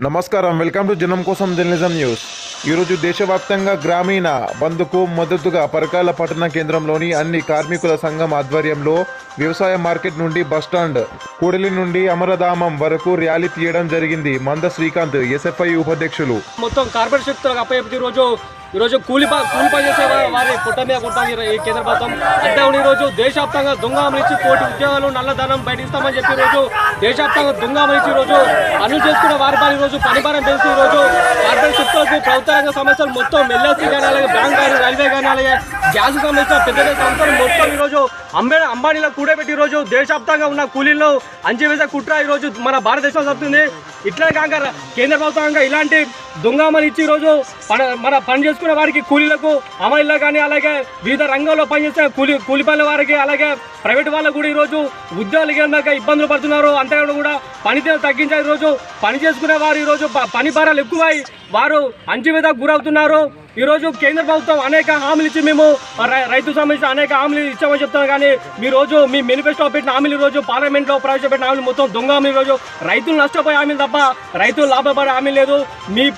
నమస్కారం. Welcome to జనం కోసం జర్నలిజం న్యూస్. ఈరోజు దేశవ్యాప్తంగా గ్రామీణ బంధుకు మద్దతుగా పరకాల పట్టణ కేంద్రంలోని అన్ని కార్మికుల సంఘం ఆధ్వర్యంలో వ్యవసాయ మార్కెట్ నుండి బస్టాండ్ కూడలి నుండి అమరధామం వరకు ర్యాలీ తీయడం జరిగింది. మంద శ్రీకాంత్ ఎస్ఎఫ్ఐ ఉపాధ్యక్షులు. మొత్తం కార్పొరేట్ రోజు ఈరోజు కూలి కూలి పని చేసే వారి పుట్ట మీద కొడతాం ఈ ఈ కేంద్ర ప్రభుత్వం. అంతే ఈరోజు రోజు దేశవ్యాప్తంగా దొంగ అమలిచ్చి కోటి ఉద్యోగాలు నల్లధనం బయటిస్తామని చెప్పి ఈరోజు రోజు దేశవ్యాప్తంగా దొంగ అమలిచ్చి ఈ రోజు పనులు చేసుకునే వారి పని ఈరోజు రోజు పని భారం పెంచి ఈ రోజు కార్పొరేట్ శక్తులకు ప్రభుత్వ రంగ సమస్యలు మొత్తం ఎల్ఎస్సీ కానీ అలాగే బ్యాంక్ కానీ రైల్వే కానీ అలాగే గ్యాస్ సంబంధించిన పెద్ద పెద్ద సంస్థలు ఈరోజు అంబే అంబానీలో కూడబెట్టి ఈ రోజు దేశవ్యాప్తంగా ఉన్న కూలీల్లో అంచెవేసే కుట్ర ఈ రోజు మన భారతదేశంలో జరుగుతుంది. ఇట్లా కాక కేంద్ర ప్రభుత్వంగా ఇలాంటి దొంగమని ఇచ్చి ఈరోజు పని మన పని చేసుకునే వారికి కూలీలకు అమలులో కానీ అలాగే వివిధ రంగాల్లో పనిచేసే కూలి కూలి పనుల వారికి అలాగే ప్రైవేట్ వాళ్ళకు కూడా ఈరోజు ఉద్యోగాలు కనుక ఇబ్బందులు పడుతున్నారు. అంతేకాకుండా కూడా పనితీరు తగ్గించారు ఈరోజు పని చేసుకునే వారు ఈరోజు ప- పని భారాలు ఎక్కువై వారు అంచువేదకు గురవుతున్నారు. ఈరోజు కేంద్ర ప్రభుత్వం అనేక హామీలు ఇచ్చి మేము రై- రైతు సంబంధించిన అనేక హామీలు ఇచ్చామని చెప్తున్నారు. కానీ మీ రోజు మీ మేనిఫెస్టో పెట్టిన హామీలు ఈ రోజు పార్లమెంట్లో ప్రవేశపెట్టిన హామీలు మొత్తం దొంగ హామీలు రోజు. రైతులు నష్టపోయే హామీలు తప్ప రైతులు లాభపడే హామీ లేదు. మీ